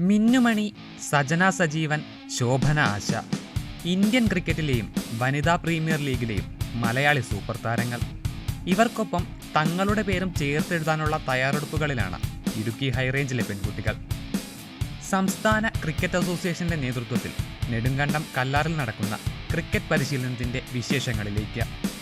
Minnu Mani Sajana Sajeevan Shobhana Asha. Indian ക്രിക്കറ്റിലെയും വനിതാ premier ലീഗിലെയും Malayali super താരങ്ങൾ. ഇവർക്കൊപ്പം തങ്ങളുടെ പേരും ചേർത്തെഴുതാനുള്ള തയ്യാറെടുപ്പുകളിലാണ് ഇടുക്കി ഹൈറേഞ്ചിലെ പെൺകുട്ടികൾ. സംസ്ഥാന ക്രിക്കറ്റ് അസോസിയേഷന്റെ നേതൃത്വത്തിൽ നെടുങ്കണ്ടം കല്ലാറിൽ നടക്കുന്ന ക്രിക്കറ്റ് പരിശീലനത്തിന്റെ വിശേഷങ്ങളിലേക്ക്.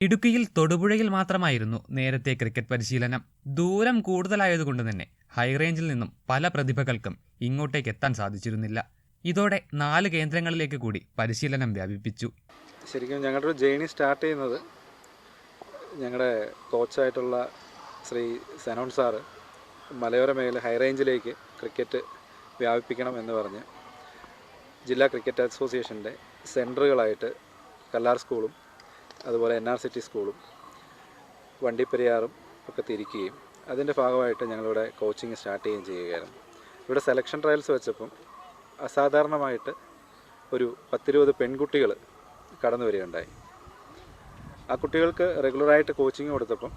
ഇടുക്കിയിൽ തൊടുപുഴയിൽ മാത്രമായിരുന്നു നേരത്തെ ക്രിക്കറ്റ് പരിശീലനം. ദൂരം കൂടുതലായതുകൊണ്ട് തന്നെ ഹൈറേഞ്ചിൽ നിന്നും പല പ്രതിഭകൾക്കും ഇങ്ങോട്ടേക്ക് എത്താൻ സാധിച്ചിരുന്നില്ല. ഇതോടെ നാല് കേന്ദ്രങ്ങളിലേക്ക് കൂടി പരിശീലനം വ്യാപിപ്പിച്ചു. ശരിക്കും ഞങ്ങളുടെ ഒരു ജേണി സ്റ്റാർട്ട് ചെയ്യുന്നത് ഞങ്ങളുടെ കോച്ചായിട്ടുള്ള ശ്രീ സനോൺ സാറ് മലയോര മേഖല ഹൈറേഞ്ചിലേക്ക് ക്രിക്കറ്റ് വ്യാപിപ്പിക്കണം എന്ന് പറഞ്ഞ് ജില്ലാ ക്രിക്കറ്റ് അസോസിയേഷന്റെ സെന്ററുകളായിട്ട് കല്ലാർ സ്കൂളും അതുപോലെ എൻ ആർ സിറ്റി സ്കൂളും വണ്ടിപ്പെരിയാറും ഒക്കെ തിരിക്കുകയും അതിന്റെ ഭാഗമായിട്ട് ഞങ്ങളിവിടെ കോച്ചിങ് സ്റ്റാർട്ട് ചെയ്യുകയും ചെയ്യുകയായിരുന്നു. ഇവിടെ സെലക്ഷൻ ട്രയൽസ് വെച്ചപ്പം അസാധാരണമായിട്ട് ഒരു പത്തിരുപത് പെൺകുട്ടികൾ കടന്നു വരികയുണ്ടായി. ആ കുട്ടികൾക്ക് റെഗുലറായിട്ട് കോച്ചിങ് കൊടുത്തപ്പം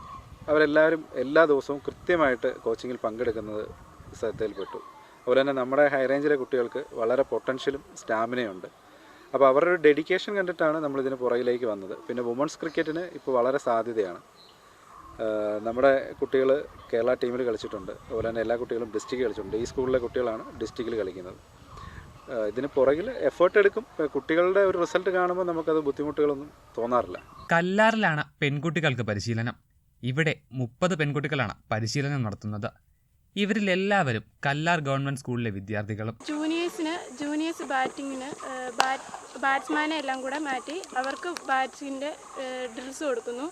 അവരെല്ലാവരും എല്ലാ ദിവസവും കൃത്യമായിട്ട് കോച്ചിങ്ങിൽ പങ്കെടുക്കുന്നത് ശ്രദ്ധയിൽപ്പെട്ടു. അതുപോലെ തന്നെ നമ്മുടെ ഹൈറേഞ്ചിലെ കുട്ടികൾക്ക് വളരെ പൊട്ടൻഷ്യലും സ്റ്റാമിനയുണ്ട് അപ്പോൾ അവരുടെ ഒരു ഡെഡിക്കേഷൻ കണ്ടിട്ടാണ് നമ്മളിതിന് പുറകിലേക്ക് വന്നത്. പിന്നെ വുമൺസ് ക്രിക്കറ്റിന് ഇപ്പോൾ വളരെ സാധ്യതയാണ്. നമ്മുടെ കുട്ടികൾ കേരള ടീമിൽ കളിച്ചിട്ടുണ്ട്. അതുപോലെ തന്നെ എല്ലാ കുട്ടികളും ഡിസ്ട്രിക്ട് കളിച്ചിട്ടുണ്ട്. ഈ സ്കൂളിലെ കുട്ടികളാണ് ഡിസ്ട്രിക്റ്റിൽ കളിക്കുന്നത്. ഇതിന് പുറകിൽ എഫേർട്ട് എടുക്കും. കുട്ടികളുടെ ഒരു റിസൾട്ട് കാണുമ്പോൾ നമുക്കത് ബുദ്ധിമുട്ടുകളൊന്നും തോന്നാറില്ല. കല്ലാറിലാണ് പെൺകുട്ടികൾക്ക് പരിശീലനം. ഇവിടെ മുപ്പത് പെൺകുട്ടികളാണ് പരിശീലനം നടത്തുന്നത്. ഇവരിൽ എല്ലാവരും കല്ലാർ ഗവൺമെന്റ് സ്കൂളിലെ വിദ്യാർത്ഥികളും ബാറ്റിങ്ങിന് ബാറ്റ് ബാറ്റ്സ്മാനെ എല്ലാം കൂടെ മാറ്റി അവർക്ക് ബാറ്റിങ്ങിന്റെ ഡ്രിൽസ് കൊടുക്കുന്നു.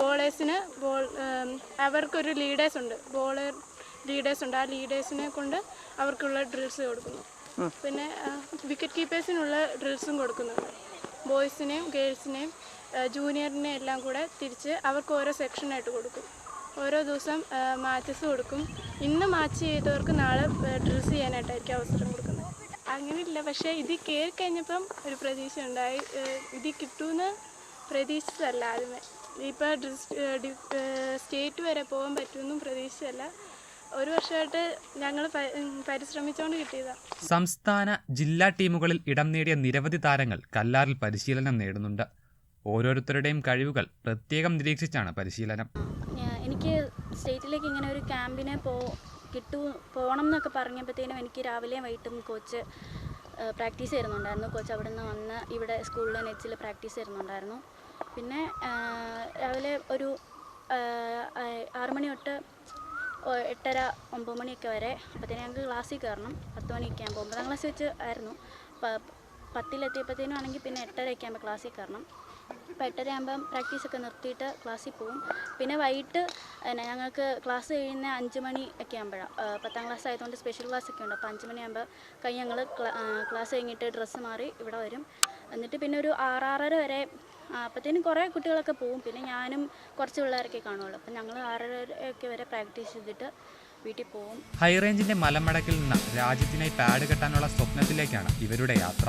ബോളേഴ്സിന് ബോൾ അവർക്കൊരു ലീഡേഴ്സ് ഉണ്ട്. ബോളർ ലീഡേഴ്സ് ഉണ്ട്. ആ ലീഡേഴ്സിനെ കൊണ്ട് അവർക്കുള്ള ഡ്രിൽസ് കൊടുക്കുന്നു. പിന്നെ വിക്കറ്റ് കീപ്പേഴ്സിനുള്ള ഡ്രിൽസും കൊടുക്കുന്നുണ്ട് ബോയ്സിനെയും ഗേൾസിനെയും ജൂനിയറിനെ എല്ലാം കൂടെ തിരിച്ച് അവർക്ക് ഓരോ സെക്ഷനായിട്ട് കൊടുക്കും. ഓരോ ദിവസം മാച്ചസ് കൊടുക്കും. ഇന്ന് മാച്ച് ചെയ്തവർക്ക് നാളെ ഡ്രിൽസ് ചെയ്യാനായിട്ടായിരിക്കും അവസരം കൊടുക്കുന്നത്. അങ്ങനെയില്ല. പക്ഷേ ഇത് കയറി കഴിഞ്ഞപ്പം ഒരു പ്രതീക്ഷ ഉണ്ടായി ഇത് കിട്ടുമെന്ന് പ്രതീക്ഷിച്ചതല്ല ആദ്യമേ. ഇപ്പോൾ സ്റ്റേറ്റ് വരെ പോകാൻ പറ്റുമെന്നും പ്രതീക്ഷിച്ചതല്ല. ഒരു വർഷമായിട്ട് ഞങ്ങൾ പരിശ്രമിച്ചുകൊണ്ട് കിട്ടിയതാണ് സംസ്ഥാന ജില്ലാ ടീമുകളിൽ ഇടം നേടിയ നിരവധി താരങ്ങൾ കല്ലാറിൽ പരിശീലനം നേടുന്നുണ്ട്. ഓരോരുത്തരുടെയും കഴിവുകൾ പ്രത്യേകം നിരീക്ഷിച്ചാണ് പരിശീലനം. എനിക്ക് സ്റ്റേറ്റിലേക്ക് ഇങ്ങനെ ഒരു ക്യാമ്പിനെ പോ കിട്ടൂ പോകണം എന്നൊക്കെ പറഞ്ഞപ്പോഴത്തേനും എനിക്ക് രാവിലെയും വൈകിട്ടും കോച്ച് പ്രാക്ടീസ് ചെയ്യുന്നുണ്ടായിരുന്നു കോച്ച് അവിടെ നിന്ന് വന്ന് ഇവിടെ സ്കൂളിൽ നെച്ചിൽ പ്രാക്ടീസ് ചെയ്യുന്നുണ്ടായിരുന്നു പിന്നെ രാവിലെ ഒരു ആറ് മണി തൊട്ട് എട്ടര ഒമ്പത് മണിയൊക്കെ വരെ അപ്പോഴത്തേനും ഞങ്ങൾക്ക് ക്ലാസ്സിൽ കയറണം. പത്ത് മണിയൊക്കെ ആകുമ്പോൾ ഒമ്പതാം ക്ലാസ് വെച്ച് ആയിരുന്നു. പത്തിലെത്തിയപ്പോഴത്തേനും ആണെങ്കിൽ പിന്നെ എട്ടരയൊക്കെ ആകുമ്പോൾ ക്ലാസ്സിൽ കയറണം. അപ്പോൾ എട്ടരയാകുമ്പം പ്രാക്ടീസൊക്കെ നിർത്തിയിട്ട് ക്ലാസ്സിൽ പോവും പിന്നെ വൈകിട്ട് പിന്നെ ഞങ്ങൾക്ക് ക്ലാസ് കഴിയുന്ന അഞ്ച് മണി ഒക്കെ ആകുമ്പോഴാണ് പത്താം ക്ലാസ് ആയതുകൊണ്ട് സ്പെഷ്യൽ ക്ലാസ് ഒക്കെ ഉണ്ട്. അപ്പോൾ അഞ്ച് മണിയാകുമ്പോൾ കഴിഞ്ഞ് ഞങ്ങൾ ക്ലാസ് കഴിഞ്ഞിട്ട് ഡ്രസ്സ് മാറി ഇവിടെ വരും. എന്നിട്ട് പിന്നെ ഒരു ആറാറര വരെ അപ്പോഴത്തേനും കുറേ കുട്ടികളൊക്കെ പോവും പിന്നെ ഞാനും കുറച്ച് പിള്ളേരൊക്കെ കാണുള്ളൂ. അപ്പം ഞങ്ങൾ ആറര ഒക്കെ വരെ പ്രാക്ടീസ് ചെയ്തിട്ട് വീട്ടിൽ പോവും ഹൈറേഞ്ചിന്റെ മലമടക്കിൽ നിന്ന് രാജ്യത്തിനായി പാഡ് കെട്ടാനുള്ള സ്വപ്നത്തിലേക്കാണ് ഇവരുടെ യാത്ര.